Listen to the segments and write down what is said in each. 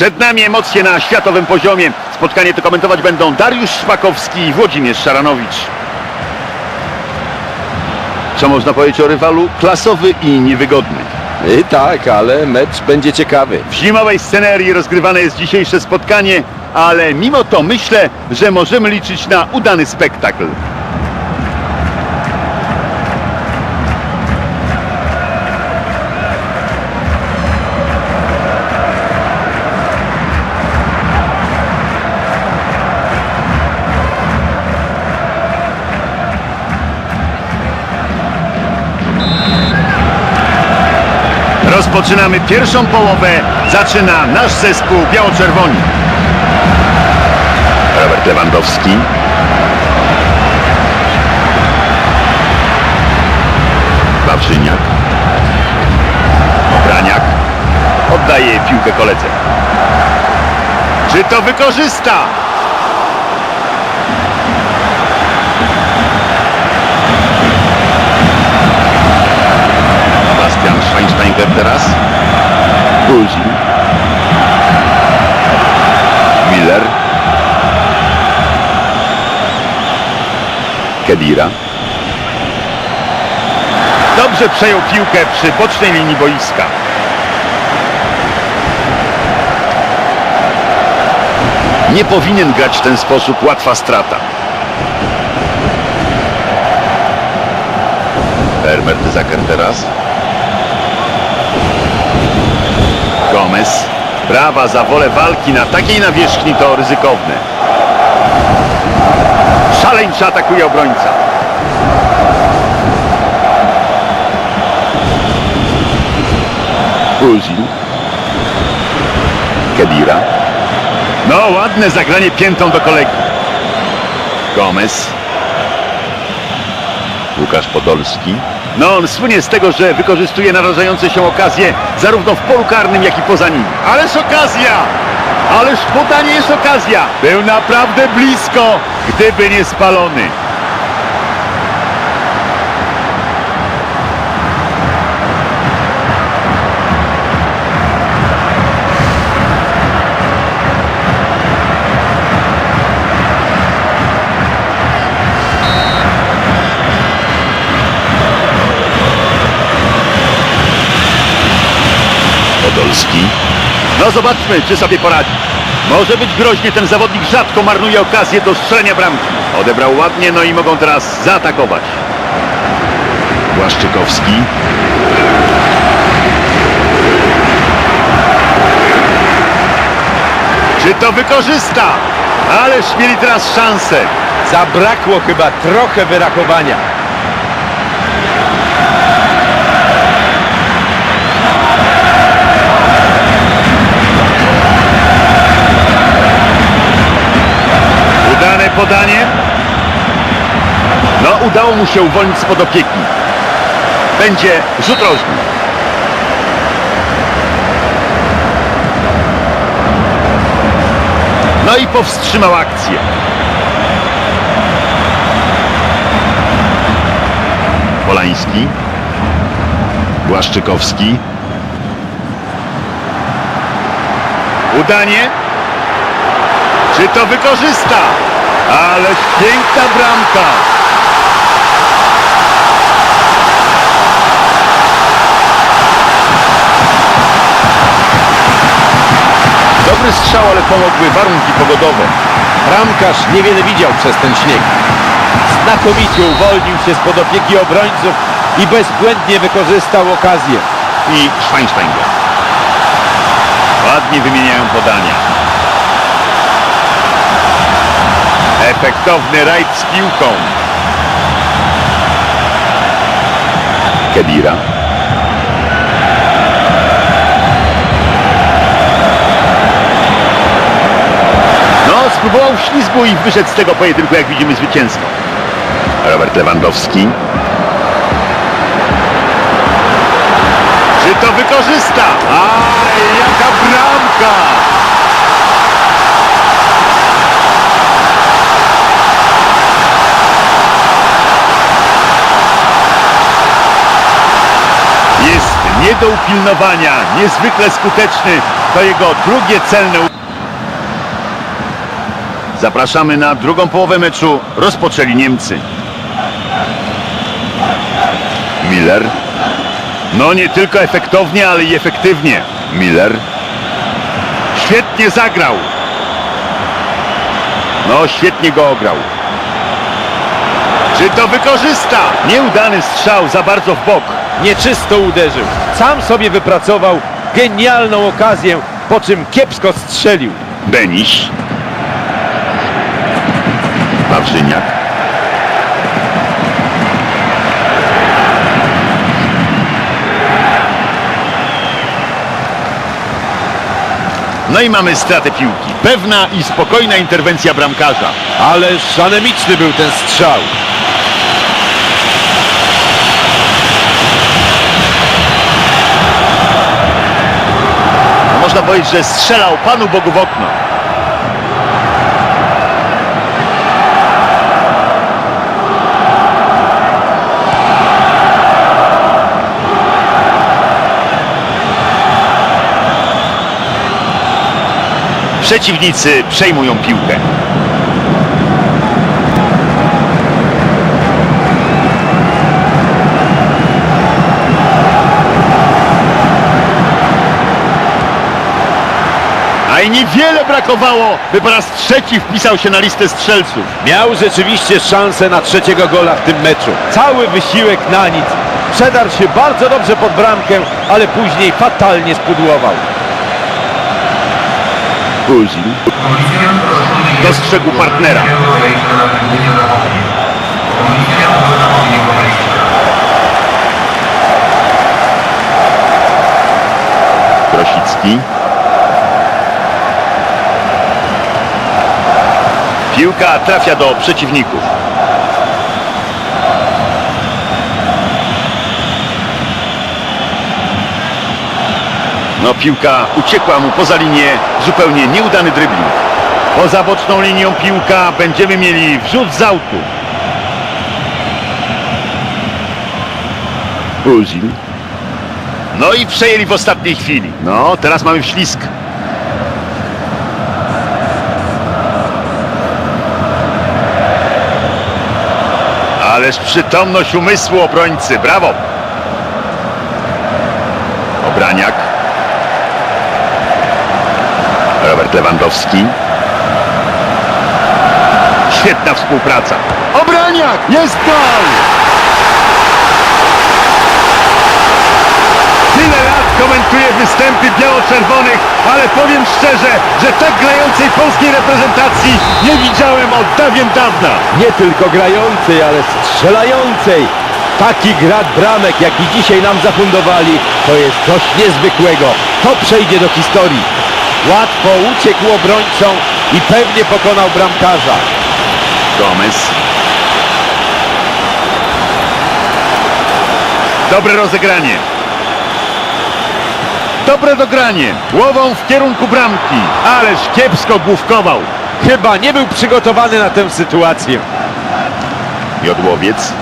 Przed nami emocje na światowym poziomie. Spotkanie to komentować będą Dariusz Szpakowski i Włodzimierz Szaranowicz. Co można powiedzieć o rywalu? Klasowy i niewygodny. I tak, ale mecz będzie ciekawy. W zimowej scenerii rozgrywane jest dzisiejsze spotkanie, ale mimo to myślę, że możemy liczyć na udany spektakl. Rozpoczynamy pierwszą połowę. Zaczyna nasz zespół biało-czerwoni. Robert Lewandowski. Wawrzyniak. Obraniak. Oddaje piłkę koledze. Czy to wykorzysta? Buzi. Miller. Kedira. Dobrze przejął piłkę przy bocznej linii boiska. Nie powinien grać w ten sposób, łatwa strata. Herbert Zaker teraz. Gomez. Brawa za wolę walki na takiej nawierzchni to ryzykowne. Szaleńczo atakuje obrońca. Uzil. Kedira. No, ładne zagranie piętą do kolegi. Gomez. Łukasz Podolski. No, on słynie z tego, że wykorzystuje narażające się okazje zarówno w polu karnym, jak i poza nim. Ależ okazja! Ależ podanie jest okazja! Był naprawdę blisko, gdyby nie spalony. Podolski. No zobaczmy, czy sobie poradzi. Może być groźnie, ten zawodnik rzadko marnuje okazję do strzelenia bramki. Odebrał ładnie, no i mogą teraz zaatakować. Błaszczykowski. Czy to wykorzysta? Ależ mieli teraz szansę. Zabrakło chyba trochę wyrachowania. Udało mu się uwolnić spod opieki. Będzie rzut rożny. No i powstrzymał akcję. Polański. Błaszczykowski. Udanie. Czy to wykorzysta? Ależ piękna bramka. Strzał, ale pomogły warunki pogodowe. Bramkarz niewiele widział przez ten śnieg. Znakomicie uwolnił się spod opieki obrońców i bezbłędnie wykorzystał okazję. I Schweinsteiger. Ładnie wymieniają podania. Efektowny rajd z piłką. Kedira. Spróbował ślizgu i wyszedł z tego pojedynku, jak widzimy, zwycięsko. Robert Lewandowski. Czy to wykorzysta? Aj, jaka bramka! Jest nie do upilnowania, niezwykle skuteczny To jego drugie celne. Zapraszamy na drugą połowę meczu. Rozpoczęli Niemcy. Miller. No nie tylko efektownie, ale i efektywnie. Miller. Świetnie zagrał. No świetnie go ograł. Czy to wykorzysta? Nieudany strzał za bardzo w bok. Nieczysto uderzył. Sam sobie wypracował genialną okazję, po czym kiepsko strzelił. Beniś. Wawrzyniak. No i mamy stratę piłki. Pewna i spokojna interwencja bramkarza. Ależ anemiczny był ten strzał. Można powiedzieć, że strzelał Panu Bogu w okno. Przeciwnicy przejmują piłkę. I niewiele brakowało, by po raz trzeci wpisał się na listę strzelców. Miał rzeczywiście szansę na trzeciego gola w tym meczu. Cały wysiłek na nic. Przedarł się bardzo dobrze pod bramkę, ale później fatalnie spudłował. Uzil dostrzegł partnera. Krosicki. Piłka trafia do przeciwników. No piłka uciekła mu poza linię, zupełnie nieudany dribbling. Poza boczną linią piłka będziemy mieli wrzut z autu. No i przejęli w ostatniej chwili. No, teraz mamy wślizg. Ależ przytomność umysłu obrońcy. Brawo! Obraniak. Robert Lewandowski. Świetna współpraca. Obraniak! Jest gol! Tyle lat komentuję występy biało-czerwonych, ale powiem szczerze, że tak grającej polskiej reprezentacji nie widziałem od dawien dawna. Nie tylko grającej, ale strzelającej. Taki grad bramek, jaki dzisiaj nam zafundowali, to jest coś niezwykłego. To przejdzie do historii. Łatwo uciekł obrońcom i pewnie pokonał bramkarza. Gomez. Dobre rozegranie. Dobre dogranie. Głową w kierunku bramki. Ależ kiepsko główkował. Chyba nie był przygotowany na tę sytuację. Jodłowiec.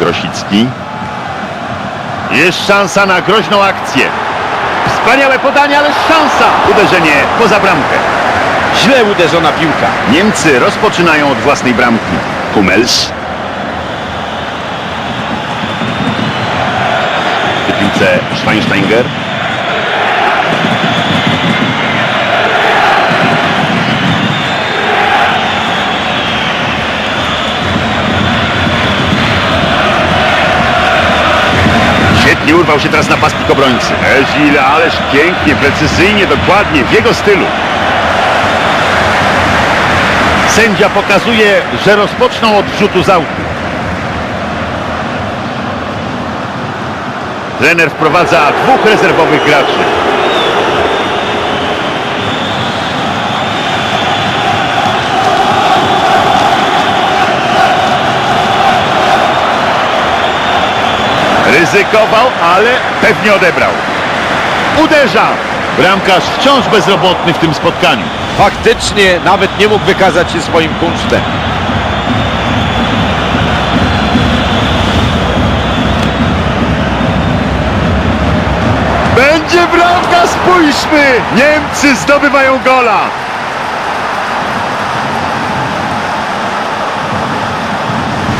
Grosicki. Jest szansa na groźną akcję. Wspaniałe podanie, ale szansa. Uderzenie poza bramkę. Źle uderzona piłka. Niemcy rozpoczynają od własnej bramki. Hummels. Przy piłce Schweinsteiger. Świetnie urwał się teraz napastnik obrońcy. Ezile, ależ pięknie, precyzyjnie, dokładnie, w jego stylu. Sędzia pokazuje, że rozpoczną od rzutu z autu. Trener wprowadza dwóch rezerwowych graczy. Ryzykował, ale pewnie odebrał. Uderza! Bramkarz wciąż bezrobotny w tym spotkaniu. Faktycznie nawet nie mógł wykazać się swoim kunsztem. będzie bramka, spójrzmy! Niemcy zdobywają gola!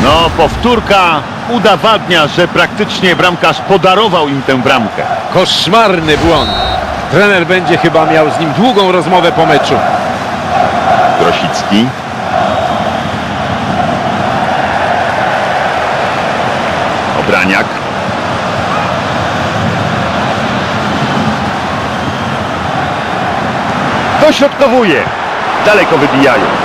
No, powtórka udowadnia, że praktycznie bramkarz podarował im tę bramkę. Koszmarny błąd. Trener będzie chyba miał z nim długą rozmowę po meczu. Grosicki. Obraniak. Dośrodkowuje. Daleko wybijają.